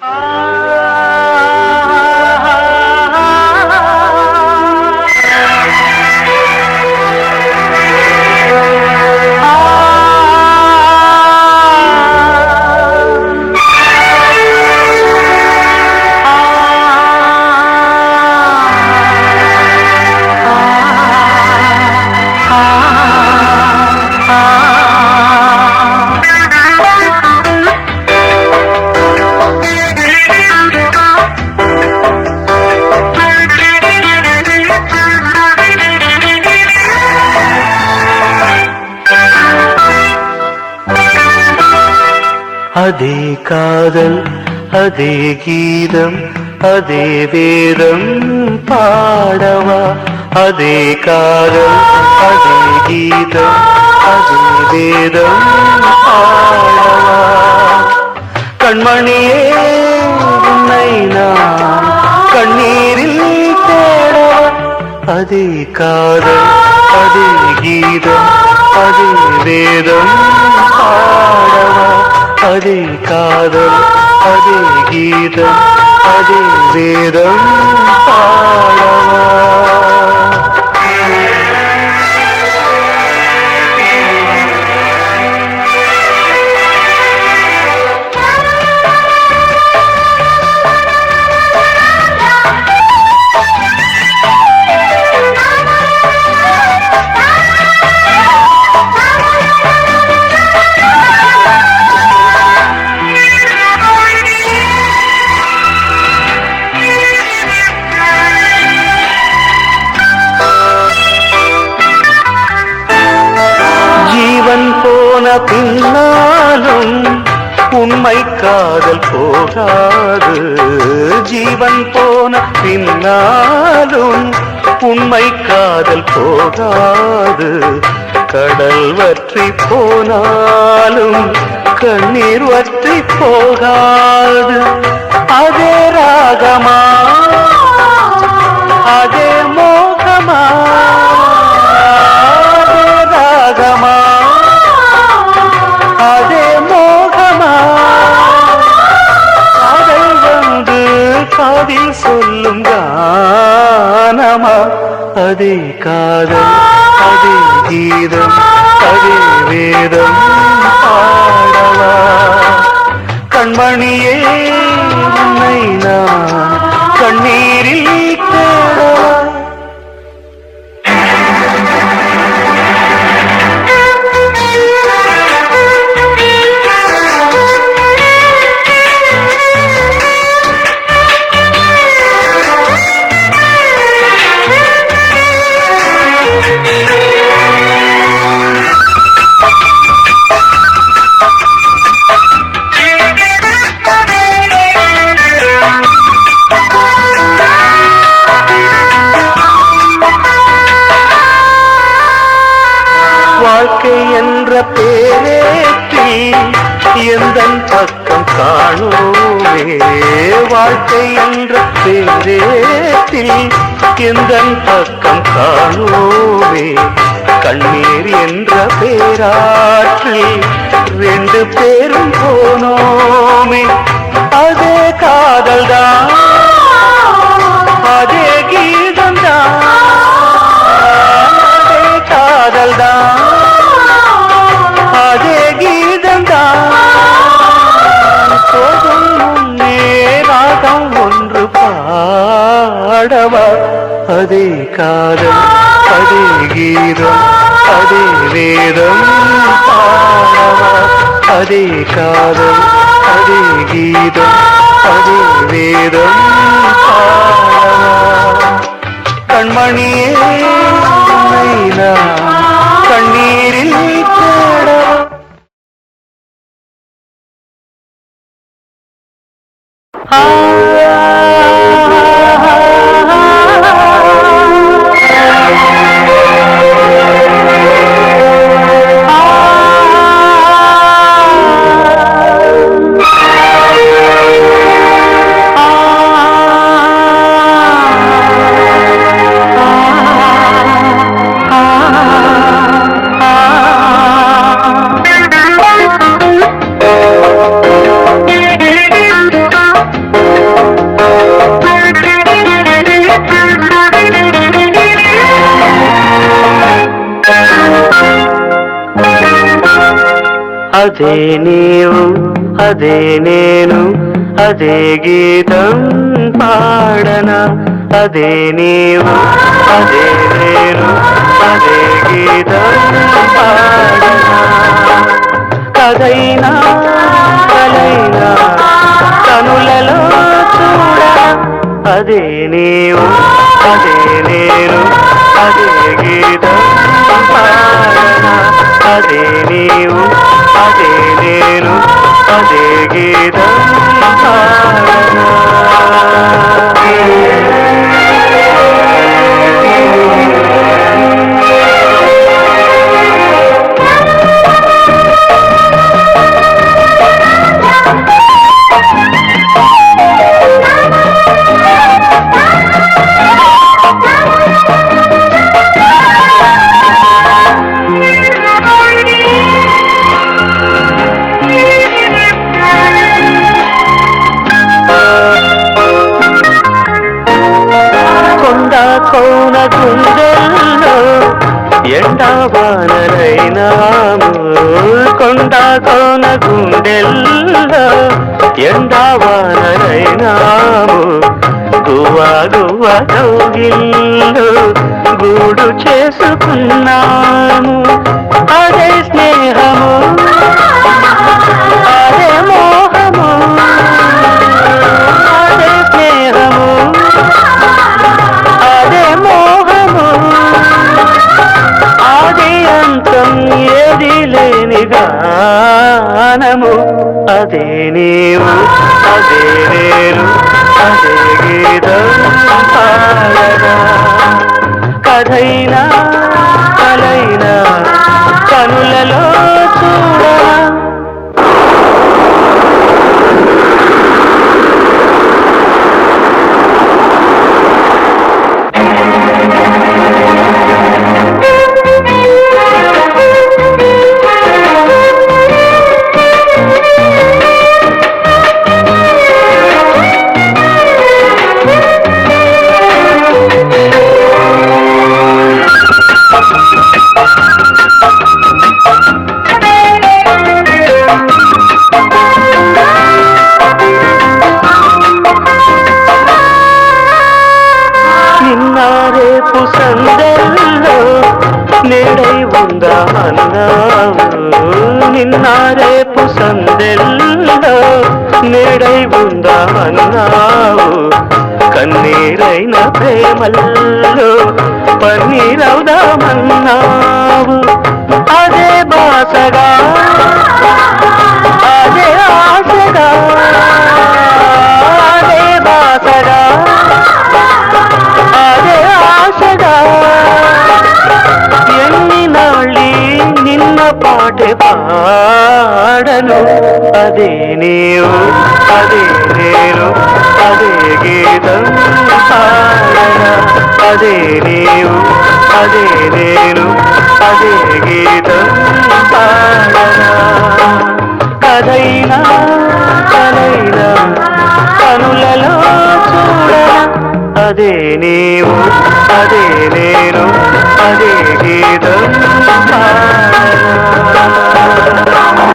Ah! அதே காதல் அதே கீதம் அதே வேதம் பாடவா? அதே காதல் அதே கீதம் அதே வேதம் பாடவா? கண்மணியே உன்னை நான் கண்ணீரில் தேடவா? அதே காதல் அதே கீதம் அதே வேதம் பாடவா? அதே காதல் அதே கீதம் அதே வேதம் பாடவா பின்னாலும் உண்மை காதல் போகாது. ஜீவன் போன பின்னாலும் உண்மை காதல் போகாது. கடல் வற்றி போனாலும் கண்ணீர் வற்றி அதே காதல் அதே கீதம் அதே வேதம் பாடவா? கண்மணியே உன்னை நான் கண்ணீர் வாழ்க்கை என்ற பேரேற்றி எந்த பக்கம் காணோமே? வாழ்க்கை என்ற பேரேற்றில் எந்த பக்கம் காணோமே? கண்ணீர் என்ற பேராற்றி ரெண்டு பேரும் போனோமே. அதே காதல்தான் അതേ കാലം അതേ ഗീതം അതേ വേദം പാടവ അതേ കാലം അതേ ഗീതം അതേ വേദം പാടവ കൺമണിയേ കണ്ണീരിൽ ആ అదే నీవు అదే నేను అదే గీతం పాడనా? అదే నీవు అదే నేను అదే గీతం పాడనా? కథైనా కలైనా కనులలో చూడ? అదే నీవు అదే నేను అదే గీతం పాడనా? అదే నీవు అదే నేను అదే గీతం కొండ కోన గుండెల్లో ఎండవానరైనాము గువ్వ గువ్వ కౌగిల్లో గూడు చేసుకున్నాము. అదే స్నేహము. నీవు అదే నేను అదే గీతం పాడగా కథైనా కలైనా కనులలో చూడరా అందరిలో నేడై ఉందా అన్నావు? నిన్న రేపు సందెల్లో నేడై ఉందా అన్నావు? కన్నీరైన ప్రేమల్లో పన్నీరవుదామన్నావు పాటే పాడను అదే నీవు అదే నేను అదే గీతం పాడన. అదే నీవు అదే నేను అదే గీతం